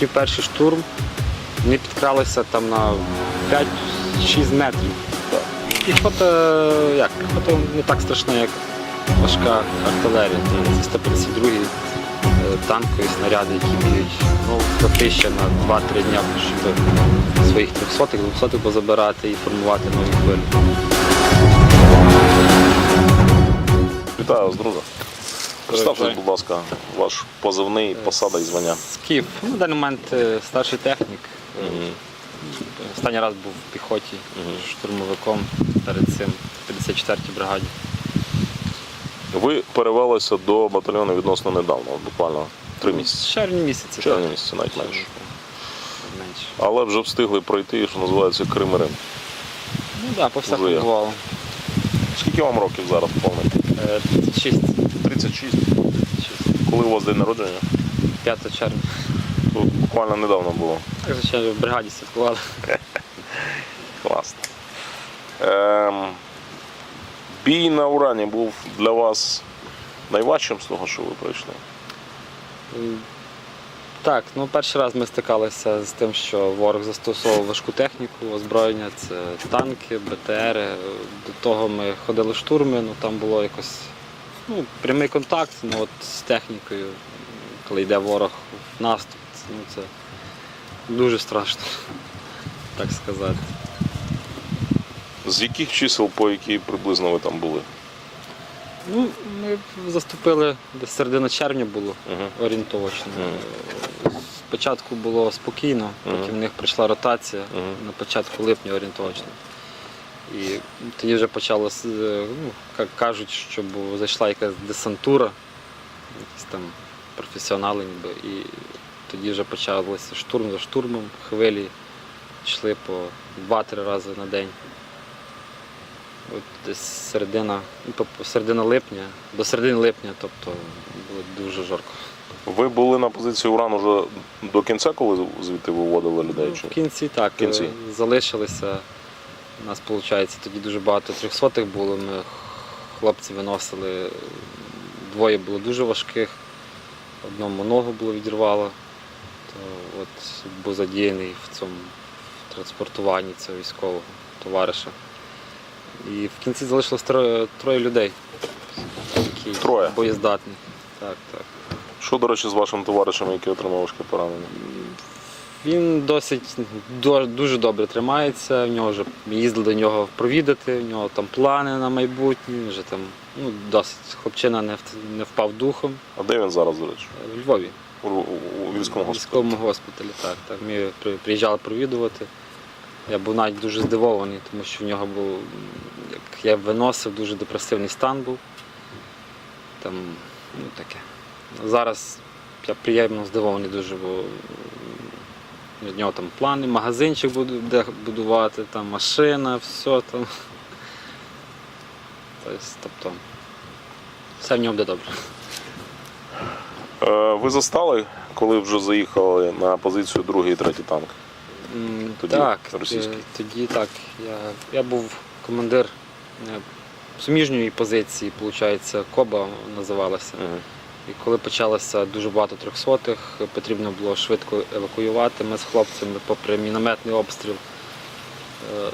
зустрів перший штурм. Вони підкралися там на 5-6 метрів. Піхота, як, піхота не так страшна, як важка артилерія. Це 152 е, танкові снаряди, які б'ють ну, хвати ще на 2-3 дня, щоб своїх 300 200 позабирати і формувати нові хвилі. Вітаю вас, друже. Представте, будь ласка, ваш позивний, посада і звання. Скіф. Ну, на даний момент е, старший технік. Е, Мгм. Останній раз був в піхоті Мгм. штурмовиком перед цим в 54-й бригаді. Ви перевелися до батальйону відносно недавно, буквально три З місяці. червня місяця. В червні так. місяці, навіть менше. Менше. Але вже встигли пройти, що називається Крим і Рим. Ну так, да, по всякому є. бувало. Скільки вам років зараз повний? Е, 36. 36. Коли у вас день народження? 5 червня. Тут буквально недавно було. Так, звичайно, в бригаді святкували. Класно. Ем, бій на Урані був для вас найважчим з того, що ви пройшли? Так, ну перший раз ми стикалися з тим, що ворог застосовував важку техніку, озброєння, це танки, БТРи. До того ми ходили штурми, ну там було якось ну, прямий контакт ну, от, з технікою, коли йде ворог в наступ. це- Ну, це дуже страшно, так сказати. З яких чисел, по які приблизно ви там були? Ну, ми заступили десь середина червня було Угу. орієнтовочно. Мгм. Спочатку було спокійно, потім Мгм. в них прийшла ротація Мгм. на початку липня орієнтовочно. І тоді вже почалося, ну, як кажуть, що зайшла якась десантура, якісь там професіонали ніби. І тоді вже почалося штурм за штурмом, хвилі йшли по 2-3 рази на день. От десь середина, ну, середина липня, до середини липня, тобто було дуже жарко. Ви були на позиції Уран уже до кінця, коли звідти виводили людей? Ну, в кінці так, В кінці. е, залишилися. У нас, виходить, тоді дуже багато трьохсотих було. Ми хлопці виносили. Двоє було дуже важких, одному ногу було відірвало. То от був задіяний в цьому транспортуванні цього військового товариша. І в кінці залишилось троє, троє людей, які Троє? боєздатні. Так, так. Що, до речі, з вашим товаришем, який отримав важке поранення? Він досить дуже добре тримається. В нього вже їздили до нього провідати, в нього там плани на майбутнє. Вже там ну, досить хлопчина не, не впав духом. А де він зараз, до речі? В Львові, У, у, у військовому військовому госпіталі. Так, так. Ми приїжджали провідувати. Я був навіть дуже здивований, тому що в нього був, як я виносив, дуже депресивний стан був. Там, ну таке. Зараз я приємно здивований дуже, бо в нього там плани, магазинчик буде де будувати, там машина, все там. Тобто, тобто все в ньому буде добре. Е, ви застали, коли вже заїхали на позицію другий і третій танк? Тоді так, російський. е, тоді так. Я, я був командир е, суміжньої позиції, виходить, Коба називалася. Угу. І коли почалося дуже багато трьохсотих, потрібно було швидко евакуювати. Ми з хлопцями, попри мінометний обстріл, е,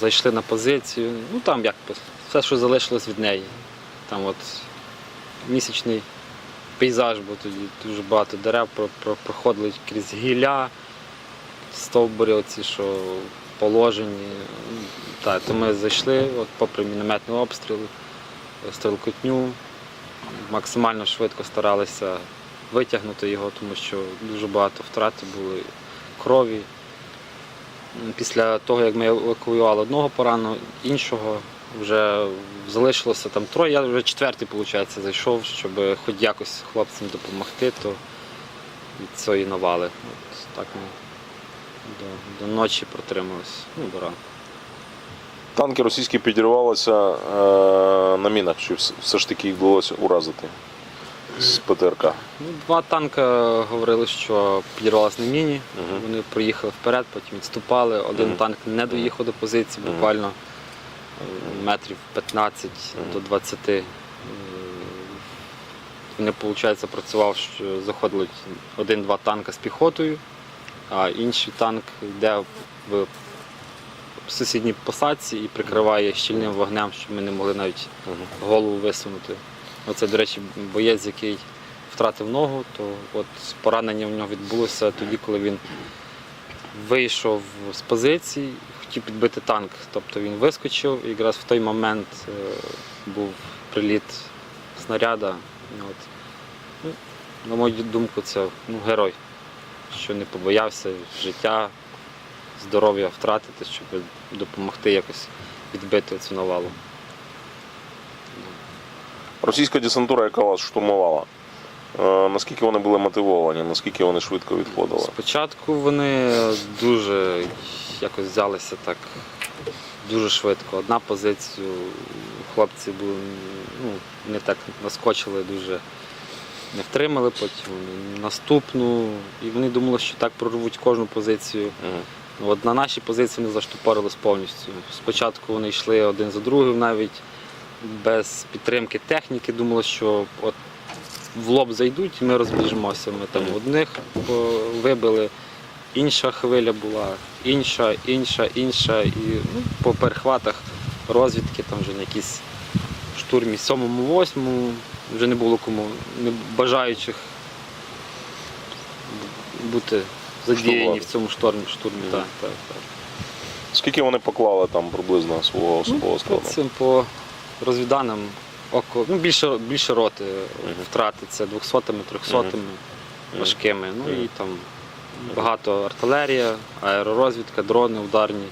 зайшли на позицію. Ну там як все, що залишилось від неї. Там от місячний пейзаж, бо тоді дуже багато дерев про- про- проходили крізь гілля, стовбури оці, що положені. Так, то ми зайшли, от, попри мінометний обстріл, стрілкотню, максимально швидко старалися витягнути його, тому що дуже багато втрат були крові. Після того, як ми евакуювали одного пораненого, іншого вже залишилося там троє. Я вже четвертий, виходить, зайшов, щоб хоч якось хлопцям допомогти, то від цієї навали. От так ми до, до ночі протрималися. Ну, до ранку. Танки російські підірвалися е, на мінах, чи все ж таки їх вдалося уразити з ПТРК? Ну, два танка говорили, що підірвалися на міні. Мгм. Вони проїхали вперед, потім відступали. Один Мгм. танк не доїхав до позиції, буквально е, метрів 15 Мгм. до 20. Е, Вони, виходить, працював, що заходили один-два танка з піхотою, а інший танк йде в сусідній посадці і прикриває щільним вогнем, щоб ми не могли навіть голову висунути. Оце, до речі, боєць, який втратив ногу, то от поранення в нього відбулося тоді, коли він вийшов з позиції, хотів підбити танк. Тобто він вискочив, і якраз в той момент е, був приліт снаряда. От. Ну, на мою думку, це ну, герой, що не побоявся життя, здоров'я втратити, щоб допомогти якось відбити цю навалу. Російська десантура, яка вас штурмувала, е, наскільки вони були мотивовані, наскільки вони швидко відходили? Спочатку вони дуже якось взялися так дуже швидко. Одна позицію, хлопці були, ну, не так наскочили дуже, не втримали, потім наступну. І вони думали, що так прорвуть кожну позицію. От на нашій позиції вони заштопорились повністю. Спочатку вони йшли один за другим навіть без підтримки техніки. Думали, що от в лоб зайдуть ми розбіжимося. Ми там одних вибили, інша хвиля була, інша, інша, інша. І ну, по перехватах розвідки там вже на якісь штурмі сьомому, восьмому вже не було кому не бажаючих бути задіяні в цьому штурмі. штурмі. Так, так, так. Скільки вони поклали там приблизно свого особового Ну, складу? по цим по розвіданим око, ну, більше, більше роти втрати це 200-ми, 300-ми, важкими. Ну і там багато артилерія, аеророзвідка, дрони ударні,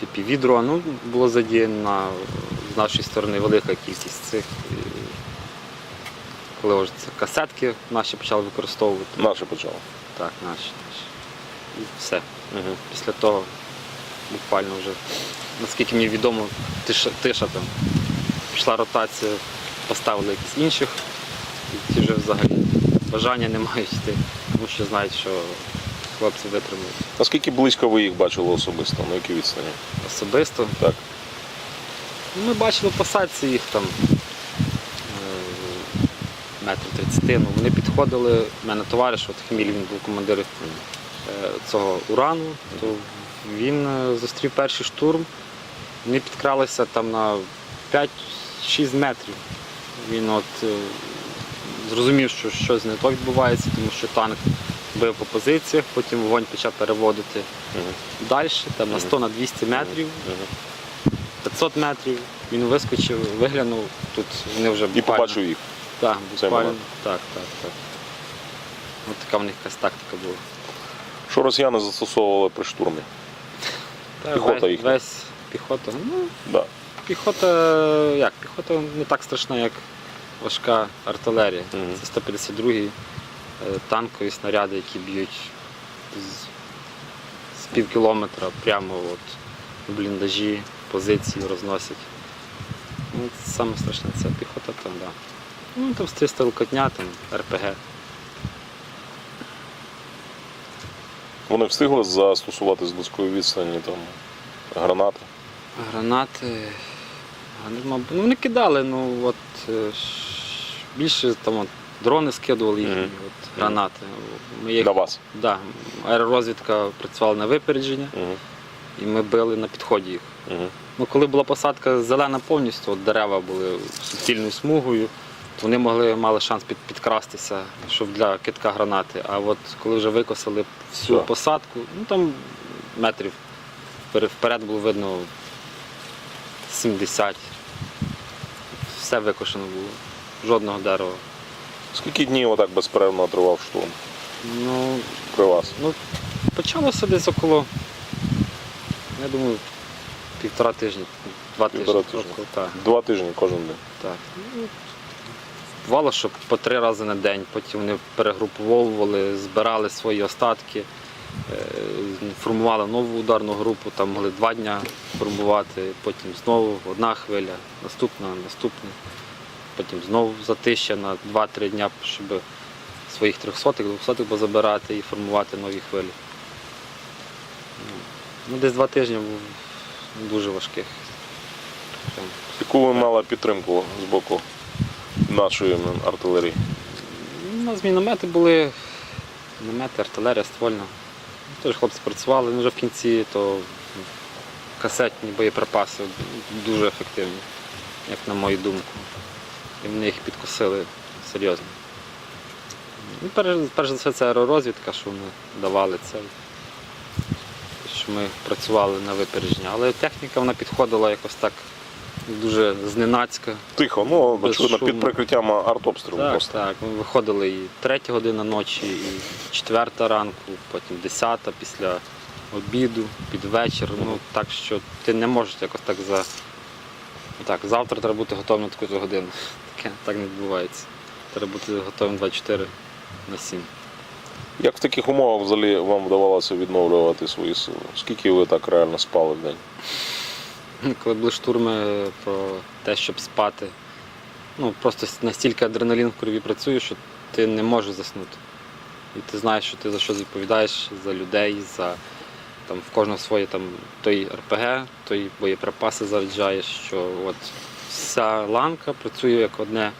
фіпіві дрон. Ну, було задіяно з нашої сторони велика кількість цих. Коли вже це касетки наші почали використовувати. Наші почали. Так, наші, наші. І все. Угу. Після того буквально вже, наскільки мені відомо, тиша, тиша там. Пішла ротація, поставили якісь інших, і ті вже взагалі бажання не мають йти, тому що знають, що хлопці витримують. Наскільки близько ви їх бачили особисто? На якій відстані? Особисто. Так. Ми бачили посадці їх там метрів 30. Ну, вони підходили, у мене товариш, от Хміль, він був командир е, цього урану, то він е, зустрів перший штурм. Вони підкралися там на 5-6 метрів. Він от е, зрозумів, що щось не то відбувається, тому що танк бив по позиціях, потім вогонь почав переводити Угу. далі, там на 100 на 200 метрів. Угу. 500 метрів, він вискочив, виглянув, тут вони вже І побачив їх. Так, буквально. Так, так, так. Ось така в них якась тактика була. Що росіяни застосовували при штурмі? Та Піхота весь, їхня. Весь піхота. Ну, Да. піхота, як? Піхота не так страшна, як важка артилерія. Мгм. Це 152 танкові снаряди, які б'ють з, з пів кілометра прямо от, в бліндажі, позиції розносять. Ну, це саме страшне це піхота, там, да. Ну, там стріста лукотня, там РПГ. Вони встигли застосувати з близької відстані там гранати. Гранати. гранати, Ну, вони кидали, ну от е, більше там от, дрони скидували їхні, Мгм. от, гранати. Ми їх, На вас. да, аеророзвідка працювала на випередження, Угу. і ми били на підході їх. Угу. Ну, коли була посадка зелена повністю, от дерева були суцільною смугою, вони могли, мали шанс під, підкрастися, щоб для китка гранати. А от коли вже викосили всю Так. посадку, ну там метрів вперед- було видно 70. Все викошено було. Жодного дерева. Скільки днів отак безперервно тривав штурм Ну, при вас? ну почалося десь около, я думаю, півтора тижні, два Півтора тижні. Около, так. Два тижні кожен день. Так. Бувало, що по три рази на день, потім вони перегруповували, збирали свої остатки, е, формували нову ударну групу, там могли два дні формувати, потім знову одна хвиля, наступна, наступна, потім знову затища на 2-3 дні, щоб своїх трьохсотих, двохсотих позабирати і формувати нові хвилі. Ну, десь два тижні дуже важких. Яку ви мали підтримку з боку нашої артилерії? У нас міномети були, міномети, артилерія, ствольна. Тож хлопці працювали, ну вже в кінці, то касетні боєприпаси дуже ефективні, як на мою думку. І вони їх підкосили серйозно. Ну, перш, перш за все, це аеророзвідка, що вони давали це. Що ми працювали на випередження. Але техніка вона підходила якось так дуже зненацька. Тихо, ну очевидно, під прикриттям артобстрілу Так, просто. так. Ми виходили і третя година ночі, і четверта ранку, потім десята після обіду, під вечір. Ну так що ти не можеш якось так за. Так, завтра треба бути готовим на таку годину. Таке так не відбувається. Треба бути готовим 24 на 7. Як в таких умовах взагалі вам вдавалося відновлювати свої сили? Скільки ви так реально спали в день? Коли були штурми про те, щоб спати, ну просто настільки адреналін в крові працює, що ти не можеш заснути. І ти знаєш, що ти за щось відповідаєш, за людей, за там в кожного своє там той РПГ, той боєприпаси заряджаєш, що от вся ланка працює як одне.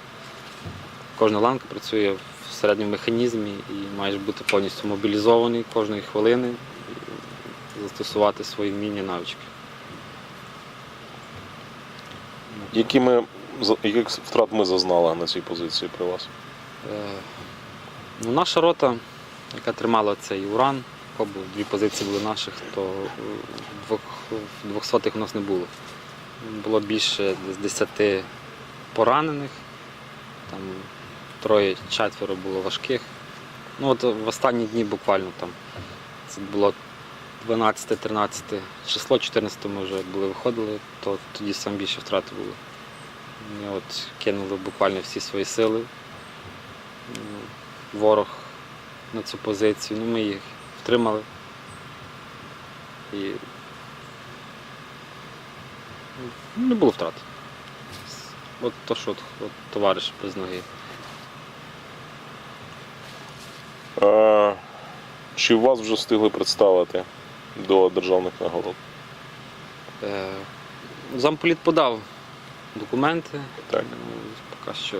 Кожна ланка працює в середньому механізмі і маєш бути повністю мобілізований кожної хвилини і застосувати свої вміння навички. Які ми, яких втрат ми зазнали на цій позиції при вас? Е, Ну, наша рота, яка тримала цей уран, дві позиції були наших, то е, двохсотих у нас не було. Було більше десь 10 поранених, там троє, четверо було важких. Ну от в останні дні буквально там це було 12-13 число, 14 ми вже були виходили, то тоді сам більше втрати було. Ми от кинули буквально всі свої сили. Ворог на цю позицію. Ну, ми їх втримали. І ну, не було втрат. От то, що от, от товариш без ноги. Чи вас вже встигли представити до державних нагород? Е, замполіт подав документи. Так. Ну, поки що,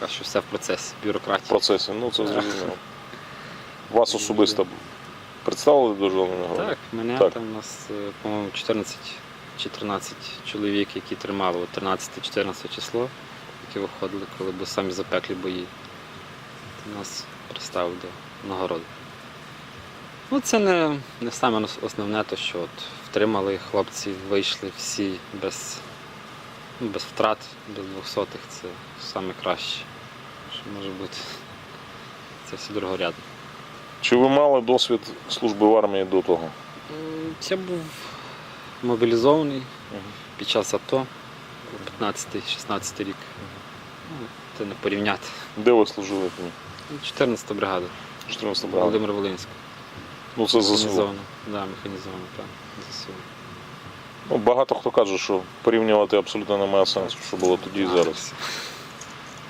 поки що все в процесі В бюрократії. процесі, ну це зрозуміло. Вас особисто представили до державної нагороди? Так, мене Так. там у нас, е, по-моєму, 14 чи 13 чоловік, які тримали от 13-14 число, які виходили, коли були самі запеклі бої. Нас представив до нагороди. Ну, це не, не саме основне, то що от втримали хлопці, вийшли всі без, ну, без втрат, без двохсотих. Це саме краще, що може бути. Це все другорядно. Чи ви мали досвід служби в армії до того? Я був мобілізований під час АТО, 15-16 рік. Ну, Це не порівняти. Де ви служили тоді? 14 бригада, 14 бригада. Володимир Волинський. Ну це ЗСУ. Механізована. Да, механізована, так. ЗСУ. Ну, багато хто каже, що порівнювати абсолютно немає сенсу, що було тоді і зараз.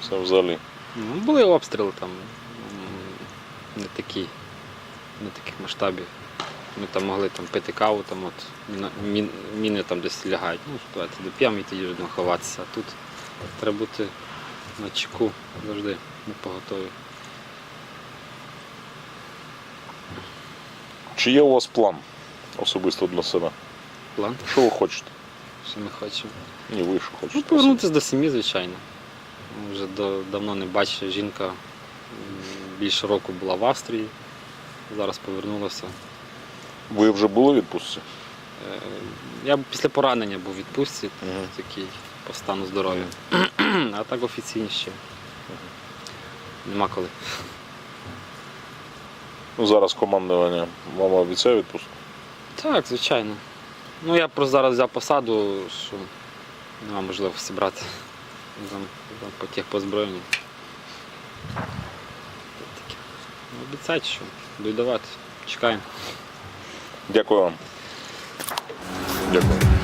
Це взагалі. Ну, були обстріли там м, не такі, не таких масштабів. Ми там могли там пити каву, там от міна- мін, міни там десь лягають. Ну, давайте доп'ємо і тоді будемо ховатися. А тут треба бути на чеку завжди на поготові. Чи є у вас план особисто для себе? План, Що ви хочете? що ми хочемо. Ні, ви що Ну, повернутися до сім'ї, звичайно. Ми Вже до, давно не бачив. Жінка м, більше року була в Австрії, зараз повернулася. Ви вже були в відпустці? Е, Я після поранення був у відпустці, Мгм. такий по стану здоров'я. А так офіційно ще. Нема коли. Ну, зараз командування вам обіцяє відпустку? Так, звичайно. Ну я просто зараз взяв посаду, що нема можливості брати там, там по тих по озброєнню. Ну, Обіцяють, що будуть давати. Чекаємо. Дякую вам. Дякую.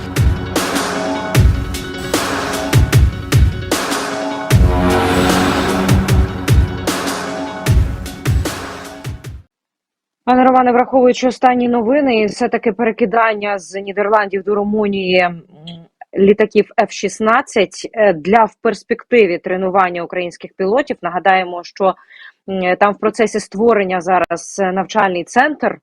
Пане Романе, враховуючи останні новини і все таки перекидання з Нідерландів до Румунії, літаків F-16 е, для в перспективі тренування українських пілотів. Нагадаємо, що там в процесі створення зараз е, навчальний центр.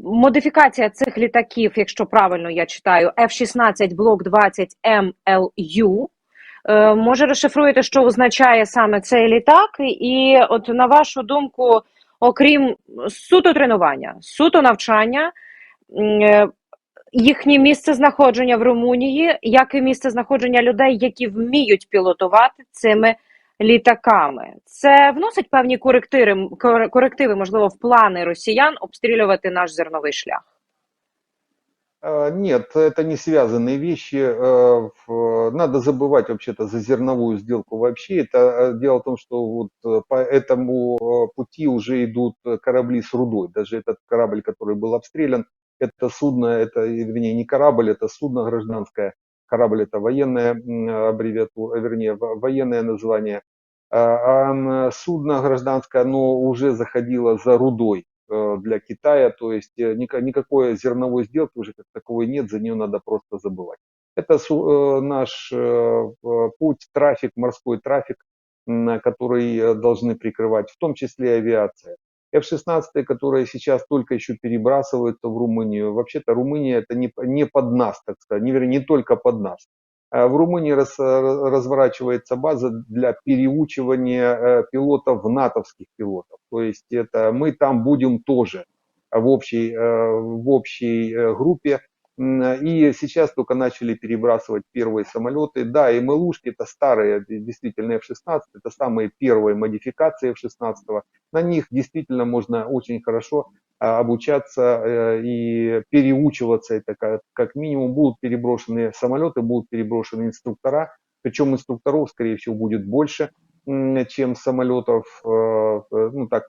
Модифікація цих літаків, якщо правильно я читаю, F-16 Block 20 MLU. Е, Може, розшифруєте, що означає саме цей літак, і от на вашу думку, окрім суто тренування, суто навчання, е, їхнє місце знаходження в Румунії, як і місце знаходження людей, які вміють пілотувати цими літаками. Це вносить певні корективи, корективи, можливо, в плани росіян обстрілювати наш зерновий шлях. А, Нет, это не связанные вещи. В- Надо забывать вообще-то за зерновую сделку вообще. Это э, дело в том, что вот э, по этому э, пути уже идут корабли с рудой. Даже этот корабль, который был обстрелян, это судно, это, вернее, не корабль, это судно гражданское. Корабль это военная аббревиатура, вернее, во- военное название. А, а судно гражданское, оно уже заходило за рудой для Китая, то есть э, ника- никакой зерновой сделки уже как таковой нет, за нее надо просто забывать. Это э, наш э, э, путь, трафик, морской трафик, который э, должны прикрывать, в том числе авиация. F-16, которые сейчас только еще перебрасываются в Румынию. Вообще-то Румыния это не, не под нас, так сказать, не, вернее, не только под нас. А В Румынии раз- э, разворачивается база для переучивания э, пилотов в натовских пилотов. То есть это мы там будем тоже в общей, э, в общей э, группе. И сейчас только начали перебрасывать первые самолеты. Да, и МЛУшки это старые, действительно F-16, это самые первые модификации F-16. На них действительно можно очень хорошо обучаться э, и переучиваться. Это как, как минимум будут переброшены самолеты, будут переброшены инструктора. Причем инструкторов, скорее всего, будет больше, чем самолетов. Э, э, Ну, так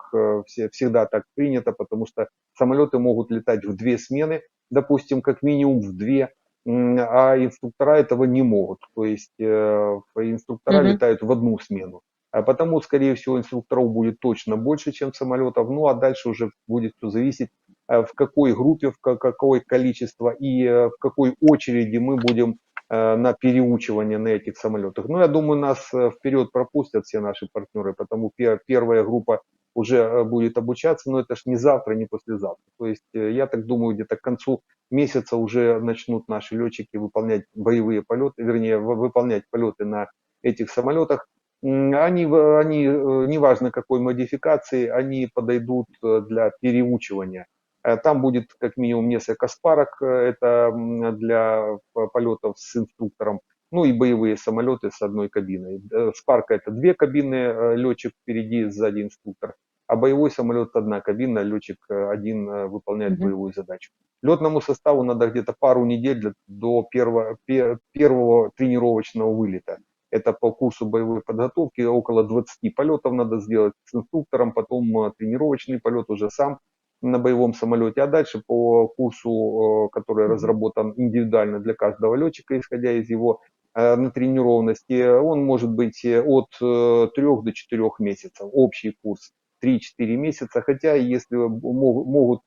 все- всегда так принято, потому что самолеты могут летать в две смены, допустим, как минимум в две, а инструктора этого не могут. То есть инструктора Мгм. летают в одну смену. А Потому, скорее всего, инструкторов будет точно больше, чем самолетов. Ну, а дальше уже будет все зависеть, э, в какой группе, в ка- какое количество и э, в какой очереди мы будем э, на переучивание на этих самолетах. Ну, я думаю, нас вперед пропустят все наши партнеры, потому пе- первая группа уже будет обучаться, но это ж не завтра, не послезавтра. То есть, я так думаю, где-то к концу месяца уже начнут наши летчики выполнять боевые полеты, вернее, вы- выполнять полеты на этих самолетах. Они, они, э, неважно какой модификации, они подойдут э, для переучивания. Э, Там будет как минимум несколько спарок, это для полетов с инструктором, ну и боевые самолеты с одной кабиной. Спарка это две кабины, летчик впереди, сзади инструктор, а боевой самолет одна кабина, летчик один выполняет Мгм. боевую задачу. Летному составу надо где-то пару недель до первого, пе- первого тренировочного вылета. Это по курсу боевой подготовки около 20 полетов надо сделать с инструктором, потом э, тренировочный полет уже сам на боевом самолете, а дальше по курсу, э, который разработан индивидуально для каждого летчика, исходя из его э, натренированности, он может быть от 3 до 4 месяцев. Общий курс 3-4 месяца, хотя если мог- могут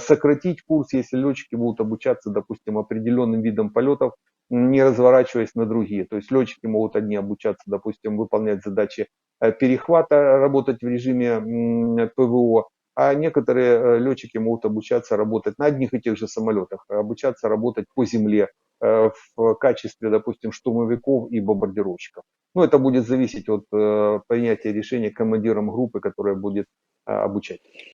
сократить курс, если летчики будут обучаться, допустим, определенным видом полетов, не разворачиваясь на другие. То есть летчики могут одни обучаться, допустим, выполнять задачи э, перехвата, работать в режиме ПВО, а некоторые э, летчики могут обучаться работать на одних и тех же самолетах, обучаться работать по земле э, в качестве, допустим, штурмовиков и бомбардировщиков. Ну, это будет зависеть от принятия решения командиром группы, которая будет обучать.